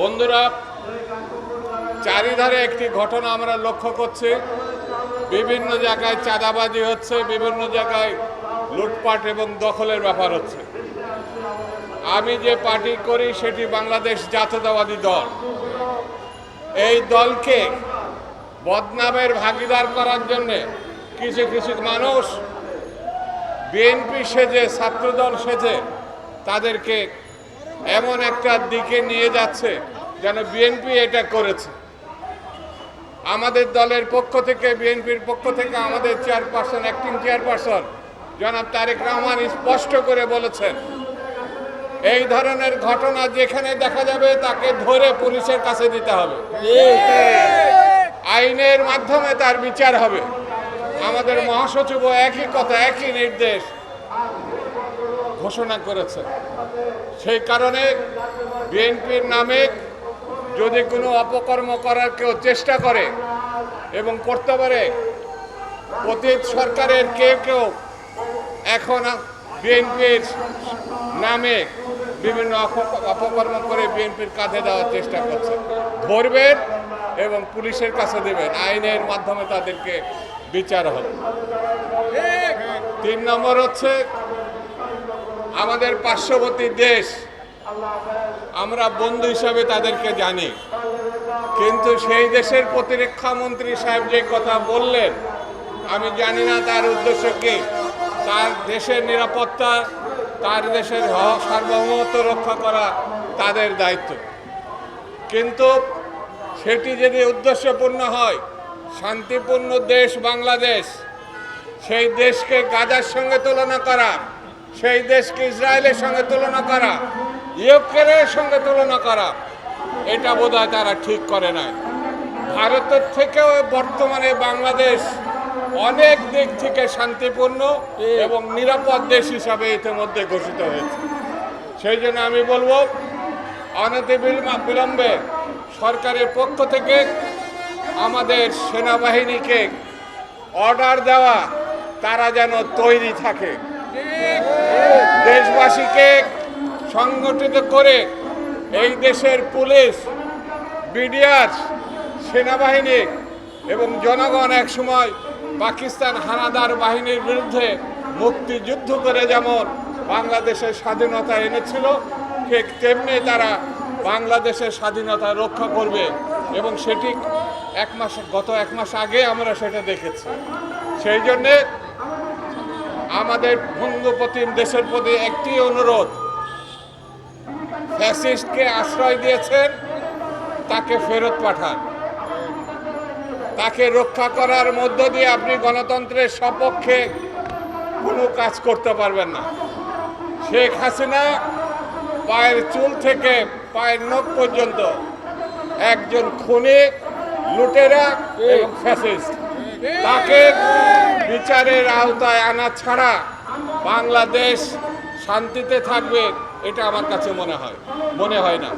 বন্ধুরা, চারিধারে একটি ঘটনা আমরা লক্ষ্য করছি। বিভিন্ন জায়গায় চাঁদাবাজি হচ্ছে, বিভিন্ন জায়গায় লুটপাট এবং দখলের ব্যাপার হচ্ছে। আমি যে পার্টি করি সেটি বাংলাদেশ জাতীয়তাবাদী দল। এই দলকে বদনামের ভাগিদার করার জন্যে কিছু কিছু মানুষ বিএনপি সেজে, ছাত্রদল সেজে তাদেরকে এমন একটা দিকে নিয়ে যাচ্ছে যেন বিএনপি এটা করেছে। আমাদের দলের পক্ষ থেকে বিএনপির পক্ষ থেকে আমাদের চেয়ারপারসন অ্যাক্টিং চেয়ারপারসন, জনাব তারেক রহমান স্পষ্ট করে বলেছেন, এই ধরনের ঘটনা যেখানে দেখা যাবে তাকে ধরে পুলিশের কাছে দিতে হবে। আইনের মাধ্যমে তার বিচার হবে। আমাদের মহাসচিব একই কথা, একই নির্দেশ। ঘোষণা করেছে। সেই কারণে বিএনপির নামে যদি কোনো অপকর্ম করার কেউ চেষ্টা করে এবং করতে পারে, অতীত সরকারের কেউ কেউ এখন বিএনপির নামে বিভিন্ন অপকর্ম করে বিএনপির কাঁধে দেওয়ার চেষ্টা করছে। ধরবেন এবং পুলিশের কাছে দেবেন, আইনের মাধ্যমে তাদেরকে বিচার হবে। তিন নম্বর হচ্ছে, আমাদের পার্শ্ববর্তী দেশ, আমরা বন্ধু হিসাবে তাদেরকে জানি। কিন্তু সেই দেশের প্রতিরক্ষা মন্ত্রী সাহেব যে কথা বললেন, আমি জানি না তার উদ্দেশ্য কি। তার দেশের নিরাপত্তা, তার দেশের সার্বভৌমত্ব রক্ষা করা তাদের দায়িত্ব। কিন্তু সেটি যদি উদ্দেশ্যপূর্ণ হয় শান্তিপূর্ণ দেশ বাংলাদেশ। সেই দেশকে গাজার সঙ্গে তুলনা করা, সেই দেশকে ইসরায়েলের সঙ্গে তুলনা করা, ইউক্রেনের সঙ্গে তুলনা করা, এটা বোধহয় তারা ঠিক করে নাই। ভারতের থেকেও বর্তমানে বাংলাদেশ অনেক দিক থেকে শান্তিপূর্ণ এবং নিরাপদ দেশ হিসাবে ইতিমধ্যে ঘোষিত হয়েছে। সেই জন্য আমি বলব, অনতি বিলম্বে সরকারের পক্ষ থেকে আমাদের সেনাবাহিনীকে অর্ডার দেওয়া, তারা যেন তৈরি থাকে। দেশবাসীকে সংগঠিত করে এই দেশের পুলিশ, বিডিআর, সেনাবাহিনী এবং জনগণ এক সময় পাকিস্তান হানাদার বাহিনীর বিরুদ্ধে মুক্তিযুদ্ধ করে যেমন বাংলাদেশের স্বাধীনতা এনেছিল, ঠিক তেমনি তারা বাংলাদেশের স্বাধীনতা রক্ষা করবে এবং সেটি এক মাস, গত এক মাস আগে আমরা সেটা দেখেছি। সেই জন্যে আমাদের বন্ধুপ্রতিম দেশের প্রতি একটি অনুরোধ। ফ্যাসিস্টকে আশ্রয় দিয়েছেন, তাকে ফেরত পাঠান। তাকে রক্ষা করার মধ্য দিয়ে আপনি গণতন্ত্রের সপক্ষে কোনো কাজ করতে পারবেন না। শেখ হাসিনা পায়ের চুল থেকে পায়ের নখ পর্যন্ত একজন খুনি লুটেরা এবং ফ্যাসিস্ট। তাকে বিচারের আওতায় আনা ছাড়া বাংলাদেশ শান্তিতে থাকবে, এটা আমার কাছে মনে হয়। মনে হয় না।